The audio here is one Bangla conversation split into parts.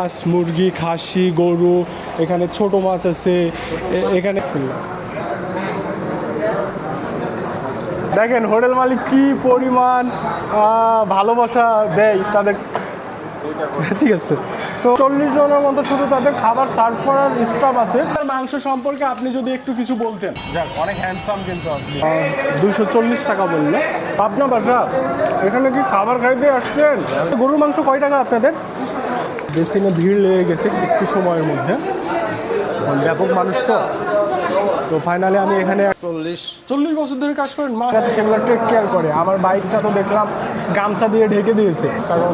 মাছ মুরগি খাসি গরু এখানে ছোট মাছ আছে এখানে দেখেন হোটেল মালিক কি পরিমাণ ভালোবাসা দেয় তাদের। ঠিক আছে। তো চল্লিশ জনের মতো শুধু তাদের খাবার সার্ভ করার স্টাফ আছে। তার মাংস সম্পর্কে আপনি যদি একটু কিছু বলতেন। যাক অনেক হ্যান্ডসাম কিন্তু আপনি। দুইশো চল্লিশ টাকা বলল। আপনার বাসা এখানে কি খাবার খাইতে আসছেন? গরুর মাংস কয় টাকা আপনাদের? বেসিনে ভিড় লেগে গেছে একটু সময়ের মধ্যে। ব্যাপক মানুষ তো। তো ফাইনালি আমি এখানে চল্লিশ। চল্লিশ বছর ধরে কাজ করেন মা সেগুলো টেক কেয়ার করে। আমার বাইকটা তো দেখলাম গামছা দিয়ে ঢেকে দিয়েছে কারণ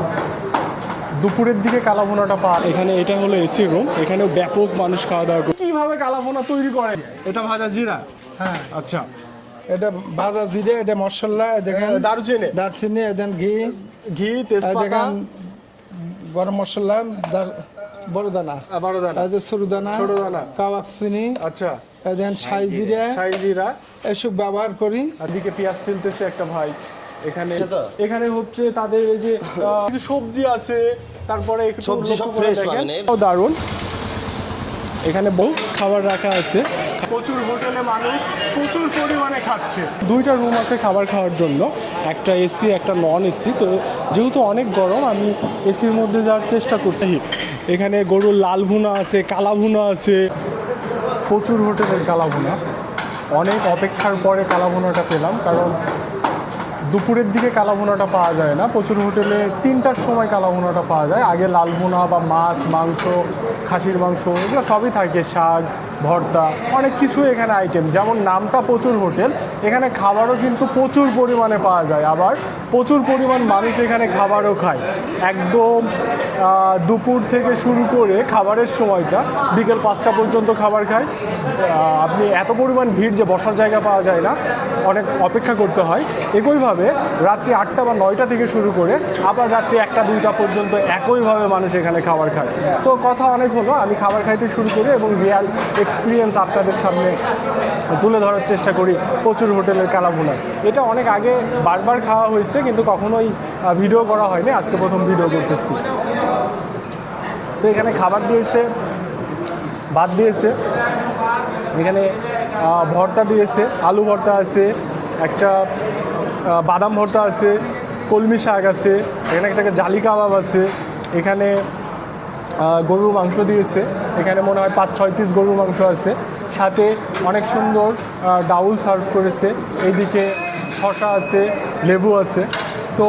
দুপুরের দিকে কালাভোনাটা পা এখানে এটা হলো এসি রুম এখানেও ব্যাপক মানুষ খাওয়া দাওয়া করে। কীভাবে কালাভোনা তৈরি করে? এটা ভাজা জিরা? হ্যাঁ। আচ্ছা। এটা ভাজা জিরে এটা মশলা দেখেন দারুচিনি। দারচিনি এদেন ঘি ঘি তেজপাতা। দেখেন গরম মশলা বড় দানা। বড় দানা। এদের সরু দানা ছোট দানা। কাবাব চিনি। আচ্ছা। এদেন ছাই জিরা। ছাই জিরা। এসব ব্যবহার করি। আর দিকে পেঁয়াজ ছিলতেছে একটা ভাই। এখানে এখানে হচ্ছে তাদের এই যে কিছু সবজি আছে। তারপরে একটু সবজি সব ফ্রেশ। পাবেন দারুণ। এখানে বহু খাবার রাখা আছে। প্রচুর হোটেলে মানুষ প্রচুর পরিমাণে খাচ্ছে। দুইটা রুম আছে খাবার খাওয়ার জন্য একটা এসি একটা নন এসি। তো যেহেতু অনেক গরম আমি এসির মধ্যে যাওয়ার চেষ্টা করতে এখানে গরুর লাল ভুনা আছে কালা ভুনা আছে। প্রচুর হোটেলের কালা ভুনা। অনেক অপেক্ষার পরে কালা ভুনাটা পেলাম কারণ দুপুরের দিকে কালা ভুনাটা পাওয়া যায় না। প্রচুর হোটেলে তিনটার সময় কালা ভুনাটা পাওয়া যায়। আগে লাল ভুনা বা মাছ মাংস খাসির মাংস এগুলো সবই থাকে শাক ভর্তা, অনেক কিছু এখানে আইটেম যেমন নামটা প্রচুর হোটেল, এখানে খাবারও কিন্তু প্রচুর পরিমাণে পাওয়া যায়। আবার প্রচুর পরিমাণ মানুষ এখানে খাবারও খায়। একদম দুপুর থেকে শুরু করে খাবারের সময়টা বিকেল পাঁচটা পর্যন্ত খাবার খায়। আপনি এত পরিমাণ ভিড় যে বসার জায়গা পাওয়া যায় না, অনেক অপেক্ষা করতে হয়। একইভাবে রাত্রি আটটা বা নয়টা থেকে শুরু করে আবার রাত্রি একটা, দুইটা পর্যন্ত একইভাবে মানুষ এখানে খাবার খায়। তো কথা অনেক হলো, আমি খাবার খাইতে শুরু করি এবং রিয়াল এক্সপিরিয়েন্স আপনাদের সামনে তুলে ধরার চেষ্টা করি প্রচুর হোটেলের কালাভুনা এটা অনেক আগে বারবার খাওয়া হয়েছে, কিন্তু কখনোই ভিডিও করা হয়নি। আজকে প্রথম ভিডিও করতেছি। তো এখানে খাবার দিয়েছে, ভাত দিয়েছে, এখানে ভর্তা দিয়েছে, আলু ভর্তা আছে, একটা বাদাম ভর্তা আছে, কলমি শাক আছে, এখানে একটা জালি কাবাব আছে, এখানে গরুর মাংস দিয়েছে। এখানে মনে হয় পাঁচ, ছয় পিস গরুর মাংস আছে। সাথে অনেক সুন্দর ডাউল সার্ভ করেছে। এইদিকে শশা আছে, লেবু আছে। তো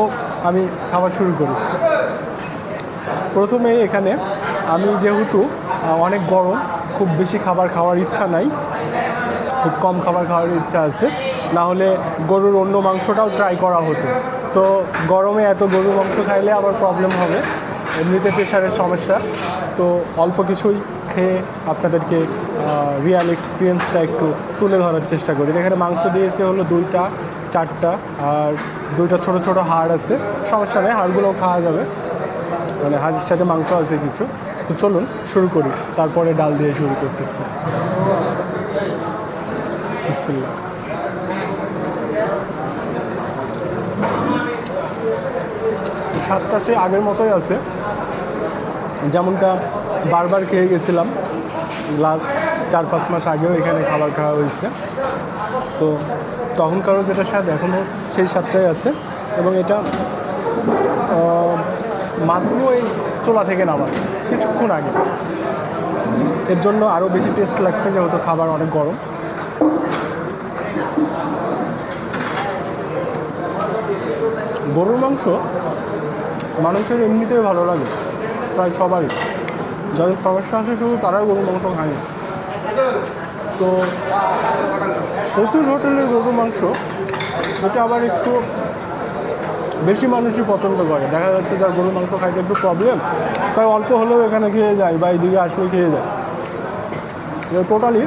আমি খাবার শুরু করি। প্রথমে এখানে আমি যেহেতু অনেক গরম, খুব বেশি খাবার খাওয়ার ইচ্ছা নাই। খুব কম খাবার খাওয়ার ইচ্ছা আছে। না হলে গরুর অন্য মাংসটাও ট্রাই করা হতো। তো গরমে এত গরুর মাংস খাইলে আবার প্রবলেম হবে। এমনিতে প্রেশারের সমস্যা। তো অল্প কিছুই খেয়ে আপনাদেরকে রিয়াল এক্সপিরিয়েন্সটা একটু তুলে ধরার চেষ্টা করি। এখানে মাংস দিয়েছে হলো দুইটা, চারটা, আর দুইটা ছোট ছোট হাড় আছে। সমস্যা নেই, হাড়গুলোও খাওয়া যাবে। মানে হাঁসের সাথে মাংস আছে কিছু। তো চলুন, শুরু করি। তারপরে ডাল দিয়ে শুরু করতেছি। বিসমিল্লাহ। স্বাদটা সে আগের মতোই আছে। যেমনটা বারবার খেয়ে গেছিলাম লাস্ট চার পাঁচ মাস আগেও এখানে খাবার খাওয়া হয়েছে। তো তখনকারও যেটা স্বাদ, এখনও সেই স্বাদটাই আছে। এবং এটা মাত্র এই চোলা থেকে নামা কিছুক্ষণ আগে। এর জন্য আরও বেশি টেস্ট লাগছে যেহেতু খাবার অনেক গরম। গরুর মাংস মানুষের এমনিতেই ভালো লাগে, প্রায় সবারই যাদের সমস্যা আছে শুধু তারাই গরুর মাংস খায় না। তো প্রচুর হোটেলের গরুর মাংস, এটা আবার একটু বেশি মানুষই পছন্দ করে। দেখা যাচ্ছে যার গরুর মাংস খাইতে একটু প্রবলেম তাই অল্প হলেও এখানে খেয়ে যায় বা এইদিকে আসলে খেয়ে যায়। টোটালি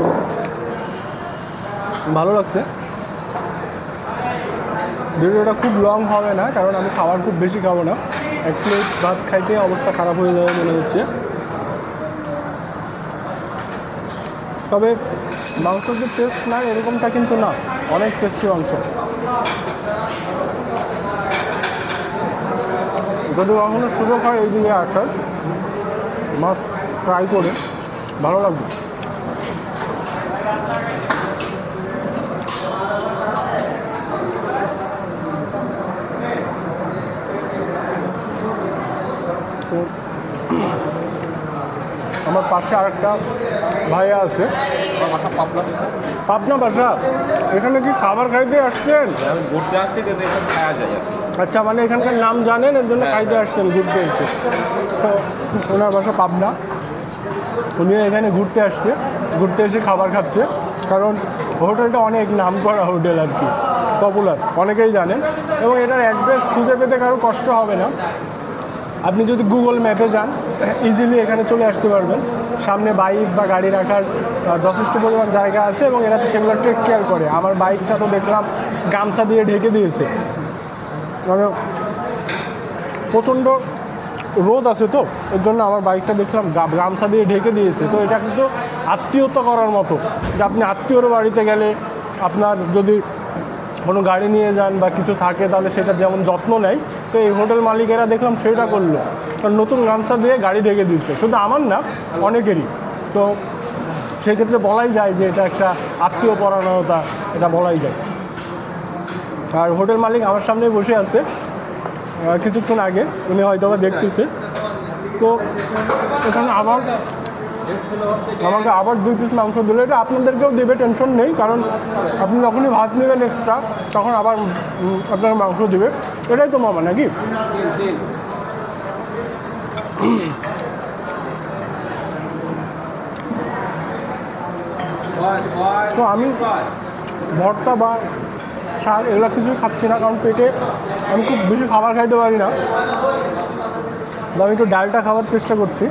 ভালো লাগছে। ভিডিওটা খুব লং হবে না, কারণ আমি খাবার খুব বেশি খাব না। এক প্লেট ভাত খাইতে অবস্থা খারাপ হয়ে যাবে মনে হচ্ছে। তবে মাংসের যে টেস্ট না, এরকমটা কিন্তু না। অনেক টেস্টি মাংস। যদি কখনো সুযোগ হয় এই দিকে আসার। মাছ ফ্রাই করে। ভালো লাগবে। পাশে আরেকটা ভাইয়া আছে। পাবনা বাসা। এখানে কি খাবার খাইতে আসছেন? ঘুরতে আসছি আচ্ছা মানে এখানকার নাম জানেন, এর জন্য খাইতে আসছেন, ঘুরতে এসছে। ওনার বাসা পাবনা। উনিও এখানে ঘুরতে আসছে, ঘুরতে এসে খাবার খাচ্ছে। কারণ হোটেলটা অনেক নাম করা হোটেল আর কি পপুলার অনেকেই জানেন। এবং এটার অ্যাড্রেস খুঁজে পেতে কারও কষ্ট হবে না। আপনি যদি গুগল ম্যাপে যান ইজিলি এখানে চলে আসতে পারবেন। সামনে বাইক বা গাড়ি রাখার যথেষ্ট পরিমাণ জায়গা আছে এবং এরা সেগুলো টেক কেয়ার করে। আমার বাইকটা তো দেখলাম গামছা দিয়ে ঢেকে দিয়েছে। মানে প্রচণ্ড রোদ আছে তো, এর জন্য আমার বাইকটা দেখলাম গামছা দিয়ে ঢেকে দিয়েছে। তো এটা কিন্তু আত্মীয়তা করার মতো যে আপনি আত্মীয়র বাড়িতে গেলে আপনার যদি কোনো গাড়ি নিয়ে যান বা কিছু থাকে, তাহলে সেটা যেমন যত্ন নেয় তো এই হোটেল মালিকেরা দেখলাম সেটা করল। কারণ নতুন গামছা দিয়ে গাড়ি ঢেকে দিচ্ছে শুধু আমার না, অনেকেরই। তো সেক্ষেত্রে বলাই যায় যে এটা একটা আত্মীয় পরায়ণতা এটা বলাই যায়। আর হোটেল মালিক আমার সামনে বসে আছে। কিছুক্ষণ আগে উনি হয়তো বা দেখতেছে। তো এখানে আবার আমাকে আবার দুই পিস মাংস দিলে। এটা আপনাদেরকেও দেবে টেনশন নেই, কারণ আপনি যখনই ভাত নেবেন এক্সট্রা তখন আবার আপনার মাংস দেবে। এটাই তো মামা, নাকি? তো আমি ভর্তা বা শাক এগুলো কিছুই খাচ্ছি না, কারণ পেটে আমি খুব বেশি খাবার খাইতে পারি না। তো আমি একটু ডালটা খাওয়ার চেষ্টা করছি।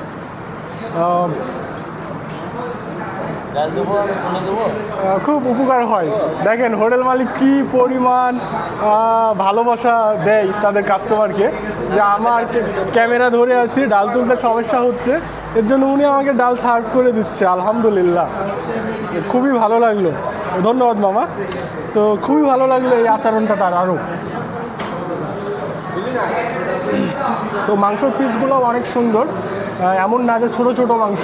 খুব উপকার হয়। দেখেন, হোটেল মালিক কি পরিমাণ ভালোবাসা দেয় তাদের কাস্টমারকে যে আমার ক্যামেরা ধরে আছি, ডাল তুলতে সমস্যা হচ্ছে। এর জন্য উনি আমাকে ডাল সার্ভ করে দিচ্ছে, আলহামদুলিল্লাহ। খুবই ভালো লাগল। ধন্যবাদ, মামা। তো খুবই ভালো লাগল এই আচরণটা তার আরও তো মাংসর পিসগুলো অনেক সুন্দর। এমন না যে ছোটো ছোটো মাংস,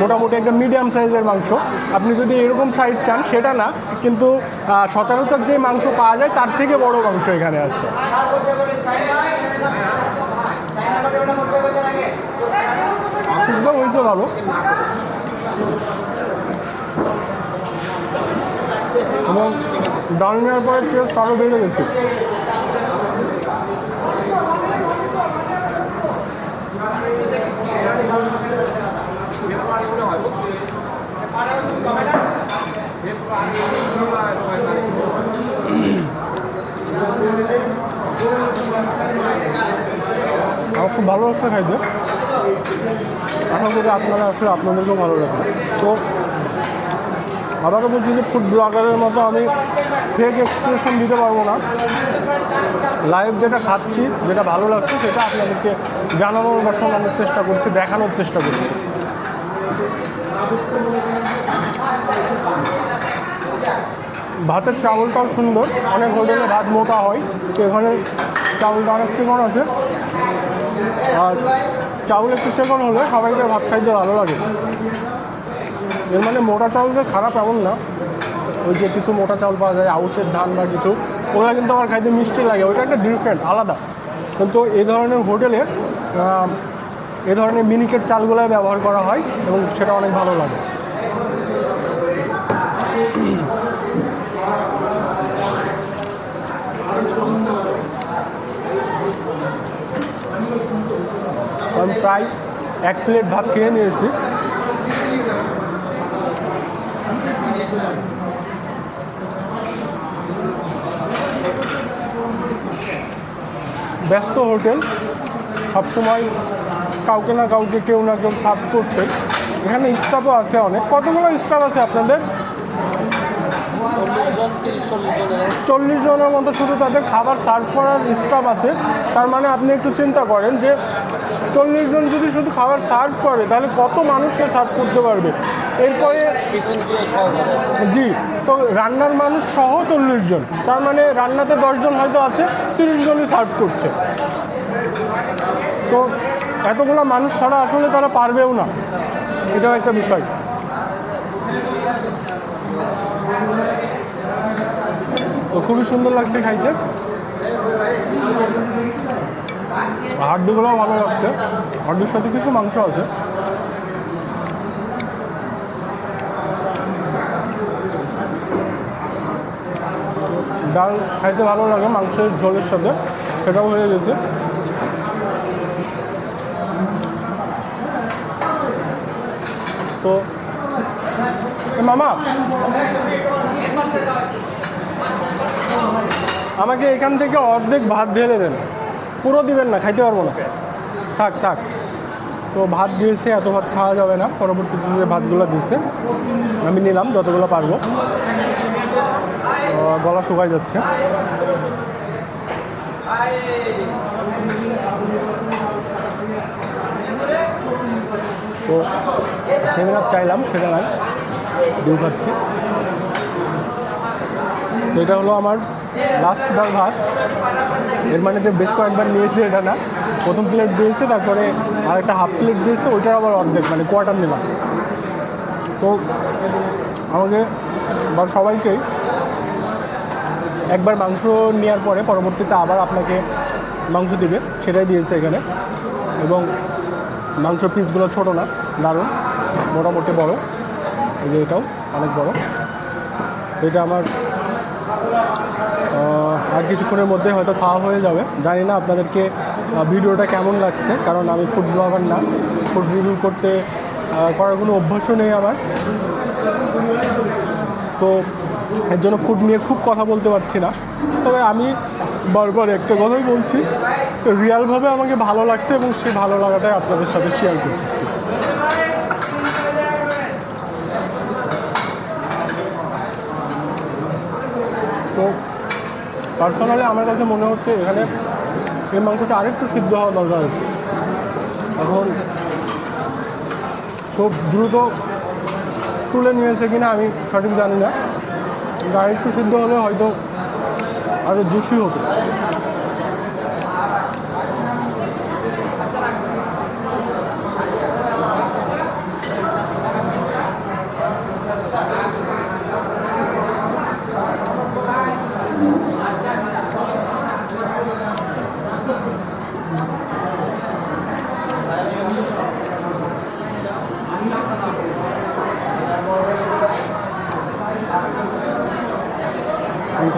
মোটামুটি একটা মিডিয়াম সাইজের মাংস। আপনি যদি এরকম সাইজ চান, সেটা না, কিন্তু সচরাচর যে মাংস পাওয়া যায়, তার থেকে বড় মাংস এখানে আছে। সিদ্ধ হয়েছে ভালো। এবং ডাল নেওয়ার পরে টেস্ট আরও বেড়ে গেছে। আমার খুব ভালো লাগছে খাইতে। আশা করি আপনারা আসলে আপনাদেরকেও ভালো লাগবে। তো আবারও বলছি যে ফুড ব্লগারের মতো আমি ফেক এক্সপ্রেশন দিতে পারব না। লাইভ যেটা খাচ্ছি, যেটা ভালো লাগছে, সেটা আপনাদেরকে জানানোর বা শোনানোর চেষ্টা করছি, দেখানোর চেষ্টা করছি। ভাতের চাউলটাও সুন্দর। অনেক হোটেলে ভাত মোটা হয়। এখানে চাউলটা অনেক চিকন আছে। আর চাউল একটু চিকন হলে সবাইকে ভাত খাইতে ভালো লাগে। এর মানে মোটা চাউল যে খারাপ এমন না। ওই যে কিছু মোটা চাউল পাওয়া যায়, আউশের ধান বা কিছু। ওগুলো কিন্তু আমার খাইতে মিষ্টি লাগে। ওইটা একটা ডিফারেন্ট আলাদা। কিন্তু এই ধরনের হোটেলে এ ধরনের মিনিকেট চালগুলাই ব্যবহার করা হয় এবং সেটা অনেক ভালো লাগে। আমি প্রায় এক প্লেট ভাত খেয়ে নিয়েছি। ব্যস্ত হোটেল, সবসময় কাউকে না কাউকে কেউ না কেউ সার্ভ করছে। এখানে স্টাফও আছে অনেক। কতগুলো স্টাফ আছে আপনাদের? চল্লিশ জনের মতো শুধু তাদের খাবার সার্ভ করার স্টাফ আছে। তার মানে আপনি একটু চিন্তা করেন যে, চল্লিশ জন যদি শুধু খাবার সার্ভ করে, তাহলে কত মানুষকে সার্ভ করতে পারবে? এরপরে জি, তো রান্নার মানুষ সহ চল্লিশ জন। তার মানে রান্নাতে দশজন হয়তো আছে, তিরিশ জনই সার্ভ করছে। তো এতগুলো মানুষ ছাড়া আসলে তারা পারবেও না। এটাও একটা বিষয়। তো খুবই সুন্দর লাগছে খাইতে। হাড্ডিগুলো ভালো লাগছে। হাড্ডির সাথে কিছু মাংস আছে। ডাল খাইতে ভালো লাগে মাংসের ঝোলের সাথে, সেটাও হয়ে গেছে। তো মামা আমাকে এখান থেকে অর্ধেক ভাত ঢেলে দেন। পুরো দিবেন না, খাইতে পারব না। থাক থাক। তো ভাত দিয়েছে, এত ভাত খাওয়া যাবে না। পরবর্তীতে যে ভাতগুলো দিচ্ছে আমি নিলাম, যতগুলো পারব। গলা শুকাই যাচ্ছে। তো সেভেন চাইলাম, সেটা নাই। ডিউ খাচ্ছি। তো এটা হলো আমার লাস্ট বার ভাত। এর মানে যে বেশ কয়েকবার নিয়েছি এটা না। প্রথম প্লেট দিয়েছে, তারপরে আর একটা হাফ প্লেট দিয়েছে, ওইটার আবার অর্ধেক মানে কোয়ার্টার নিলাম। তো আমাকে বা সবাইকেই একবার মাংস নেওয়ার পরে পরবর্তীতে আবার আপনাকে মাংস দিবে, সেটাই দিয়েছে এখানে। এবং মাংস পিসগুলো ছোট না, দারুণ, মোটামুটি বড়। এই যে এটাও অনেক বড়। এটা আমার আর কিছুক্ষণের মধ্যে হয়তো খাওয়া হয়ে যাবে। জানি না আপনাদেরকে ভিডিওটা কেমন লাগছে, কারণ আমি ফুড ব্লগার না। ফুড রিভিউ করতে করার কোনো অভ্যাসও নেই আমার। তো এর জন্য ফুড নিয়ে খুব কথা বলতে পারছি না। তবে আমি বারবার একটা কথাই বলছি রিয়ালভাবে আমাকে ভালো লাগছে এবং সেই ভালো লাগাটাই আপনাদের সাথে শেয়ার করতেছি তো পার্সোনালি আমার কাছে মনে হচ্ছে এখানে এই মাংসটা আরেকটু সিদ্ধ হওয়া দরকার আছে। এখন খুব দ্রুত তুলে নিয়েছে কিনা আমি সঠিক জানি না। আরেকটু সিদ্ধ হলে হয়তো আরও জুসি হতো।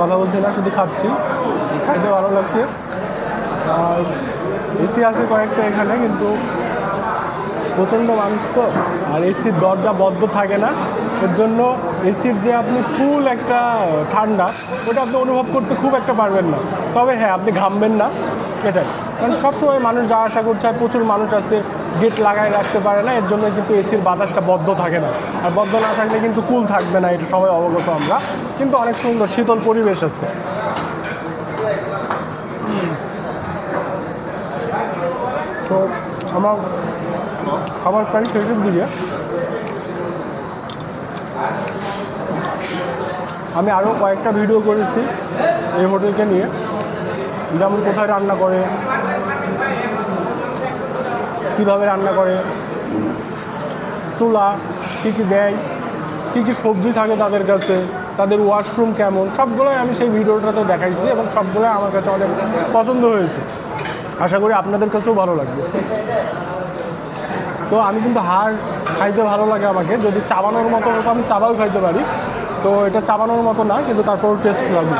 কথা বলছি না, শুধু খাচ্ছি। খাইতে ভালো লাগছে। আর এসি আছে কয়েকটা এখানে, কিন্তু প্রচণ্ড মানুষ তো। আর এসির দরজা বদ্ধ থাকে না। এর জন্য এসির যে আপনি ফুল একটা ঠান্ডা, ওটা আপনি অনুভব করতে খুব একটা পারবেন না। তবে হ্যাঁ আপনি ঘামবেন না। এটাই। কারণ সবসময় মানুষ যা আশা করছে, আর প্রচুর মানুষ আছে। গেট লাগায় রাখতে পারে না, এর জন্য কিন্তু এসির বাতাসটা বদ্ধ থাকে না। আর বদ্ধ না থাকলে কিন্তু কুল থাকবে না, এটা সবাই অবগত আমরা। কিন্তু অনেক সুন্দর শীতল পরিবেশ আছে। তো আমার খাবার প্রায় শেষের দিকে। আমি আরও কয়েকটা ভিডিও করেছি এই হোটেলকে নিয়ে। যেমন কোথায় রান্না করে কীভাবে রান্না করে, চুলা, কী কী দেয়, কী কী সবজি থাকে তাদের কাছে, তাদের ওয়াশরুম কেমন, সবগুলোই আমি সেই ভিডিওটাতে দেখাইছি এবং সবগুলোই আমার কাছে অনেক পছন্দ হয়েছে। আশা করি আপনাদের কাছেও ভালো লাগবে। তো আমি কিন্তু হাড় খাইতে ভালো লাগে আমাকে, যদি চাবানোর মতো হতো আমি চাবাও খাইতে পারি। তো এটা চাবানোর মতো না, কিন্তু তারপর টেস্ট লাগবে।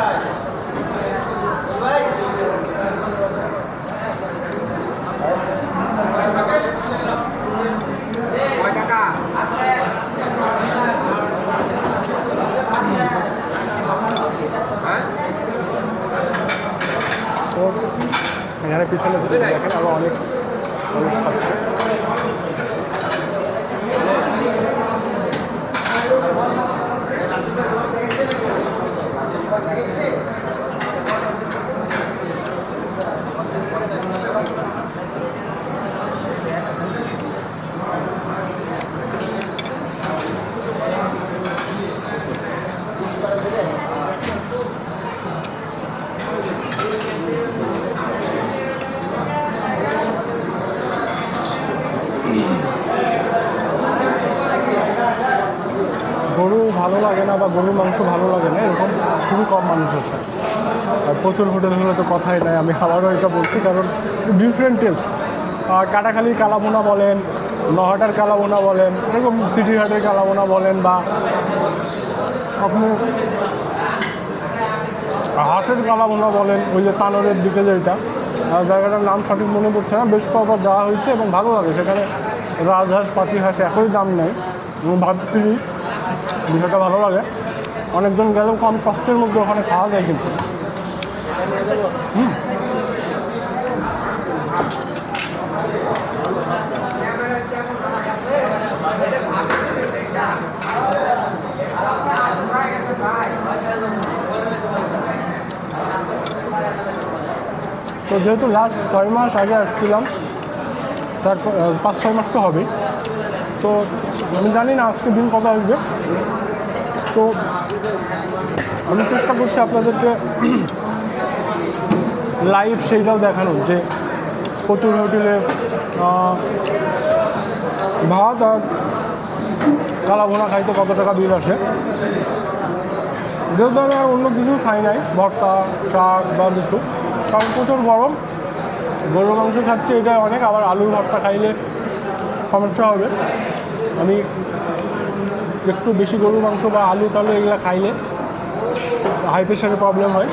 এখানে পিছনে যদি দেখেন অনেক ভালো লাগে না বা গরুর মাংস ভালো লাগে না, এরকম খুবই কম মানুষ আছে। আর প্রচুর হোটেল হলে তো কথাই নাই, আমি আবারও এটা বলছি, কারণ ডিফারেন্ট টেস্ট কাটাখালির কালাবোনা বলেন নহাটার কালাবোনা বলেন, এরকম সিটি হাটের কালাবোনা বলেন বা আপনি হাটের কালাবোনা বলেন, ওই যে তানোরের দিকে যেটা জায়গাটার নাম সঠিক মনে পড়ছে না, বেশ কবার যাওয়া হয়েছে এবং ভালো লাগে, সেখানে রাজহাঁস, পাতিহাঁস একই দাম নেই এবং ভাত ফ্রি বিষয়টা ভালো লাগে। অনেকজন গেলেও কম কষ্টের মধ্যে ওখানে খাওয়া যায় কিন্তু। তো যেহেতু লাস্ট ছয় মাস আগে আসছিলাম স্যার পাঁচ, ছয় মাস তো হবে তো আমি জানি না আজকে দিন কত আসবে। তো আমি চেষ্টা করছি আপনাদেরকে লাইভ সেইটাও দেখানোর যে প্রচুর হোটেলে ভাত আর কালাভোনা খাইতে কত টাকা বিল আসে? যেহেতু আমি আর অন্য কিছু খাই নাই, ভর্তা, শাক বা কিছু। কারণ প্রচুর গরম, গরুর মাংস খাচ্ছি এটা অনেক, আবার আলুর ভর্তা খাইলে সমস্যা হবে। আমি একটু বেশি গরুর মাংস বা আলু টালু এগুলো খাইলে হাই প্রেশারের প্রবলেম হয়।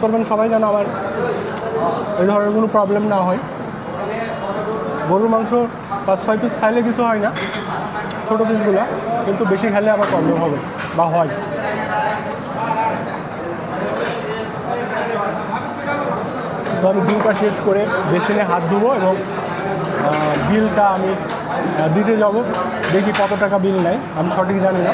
করবেন সবাই যেন আমার এই ধরনের কোনো প্রবলেম না হয়। গরুর মাংস পাঁচ, ছয় পিস খাইলে কিছু হয় না, ছোটো পিসগুলো কিন্তু বেশি খাইলে আবার প্রবলেম হবে বা হয়। তো আমি বিলটা শেষ করে বেসিনে হাত ধুবো এবং বিলটা আমি দিতে যাব। দেখি কত টাকা বিল নেয় আমি সঠিক জানি না।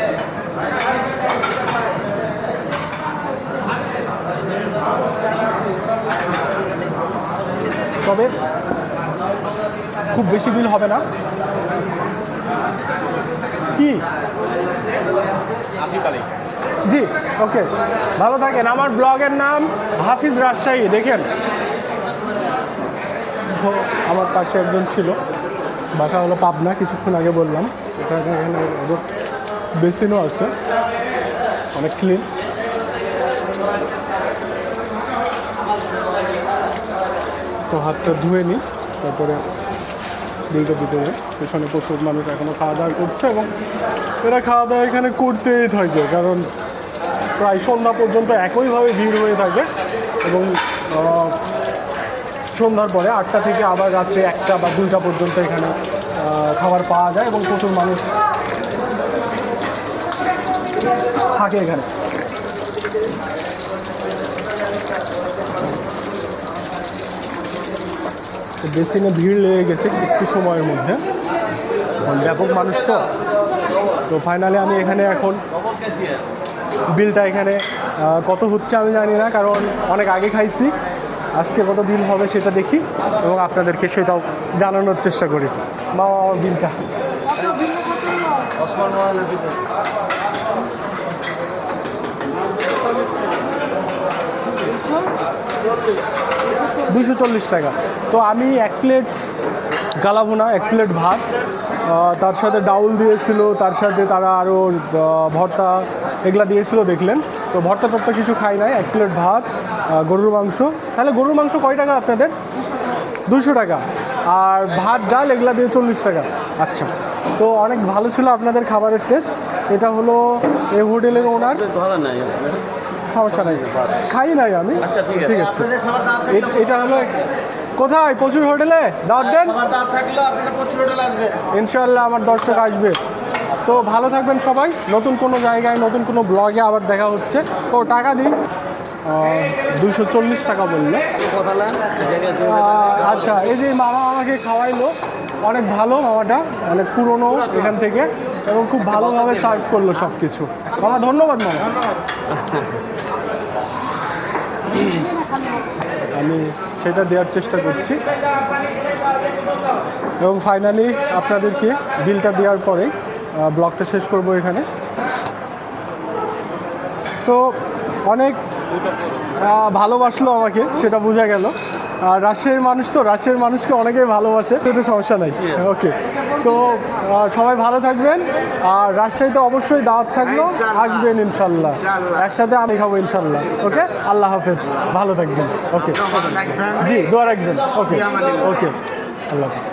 তবে খুব বেশি বিল হবে না। কি? জি ওকে ভালো থাকেন। আমার ব্লগের নাম হাফিজ রাজশাহী দেখেন। আমার পাশে একজন ছিল। বাসা হলো পাবনা কিছুক্ষণ আগে বললাম। বেসিনও আছে। অনেক ক্লিন তো হাতটা ধুয়ে নিই, তারপরে বিলটা দিতে হবে। পেছনে প্রচুর মানুষ এখনও খাওয়া দাওয়া করছে এবং এরা খাওয়া দাওয়া এখানে করতেই থাকে, কারণ প্রায় সন্ধ্যা পর্যন্ত একইভাবে ভিড় হয়ে থাকে এবং সন্ধ্যার পরে আটটা থেকে আবার রাত্রে একটা বা দুইটা পর্যন্ত এখানে খাবার পাওয়া যায় এবং প্রচুর মানুষ থাকে এখানে। বেসিনে ভিড় লেগে গেছে একটু সময়ের মধ্যে। ব্যাপক মানুষ তো। তো ফাইনালি আমি এখানে এখন বিলটা এখানে কত হচ্ছে আমি জানি না কারণ অনেক আগে খাইছি। আজকে কত বিল হবে সেটা দেখি এবং আপনাদেরকে সেটাও জানানোর চেষ্টা করি। বাবা বিলটা। দুশো চল্লিশ টাকা। তো আমি এক প্লেট গালাভুনা এক প্লেট ভাত তার সাথে ডাউল দিয়েছিল, তার সাথে তারা আরও ভর্তা এগুলা দিয়েছিল, দেখলেন। তো ভর্তা টর্তা কিছু খাই নাই, এক প্লেট ভাত গরুর মাংস। তাহলে গরুর মাংস কয় টাকা আপনাদের? দুশো টাকা। আর ভাত ডাল এগুলা দিয়ে চল্লিশ টাকা। আচ্ছা। তো অনেক ভালো ছিল আপনাদের খাবারের টেস্ট এটা হলো এই হোটেলের ওনার সমস্যা নাই। খাই নাই আমি। আচ্ছা, ঠিক আছে। এটা হলো কোথায়? প্রচুর হোটেলে? দাওয়াত দেন। ইনশাল্লাহ আমার দর্শক আসবে। তো ভালো থাকবেন সবাই। নতুন কোনো জায়গায় নতুন কোনো ব্লগে আবার দেখা হচ্ছে। তো টাকা দিন। দুইশো চল্লিশ টাকা বলল। আচ্ছা এই যে মামা আমাকে খাওয়াইলো, অনেক ভালো মামাটা অনেক পুরনো এখান থেকে, এবং খুব ভালোভাবে সার্ভ করল সব কিছু মামা, ধন্যবাদ মামা। আমি সেটা দেওয়ার চেষ্টা করছি। এবং ফাইনালি আপনাদেরকে বিলটা দেওয়ার পরে ব্লগটা শেষ করব এখানে। তো অনেক ভালোবাসলো আমাকে, সেটা বোঝা গেল। আর রাজশাহীর মানুষ তো রাজশাহীর মানুষকে অনেকেই ভালোবাসে, সেটা সমস্যা নাই। ওকে। তো সবাই ভালো থাকবেন, আর রাজশাহীতে অবশ্যই দাওয়াত থাকল, আসবেন ইনশাল্লাহ। একসাথে আমি খাব ইনশাল্লাহ, ওকে? আল্লাহ হাফেজ, ভালো থাকবেন, ওকে? জি, দোয়া রাখবেন, ওকে? ওকে, আল্লাহ হাফেজ।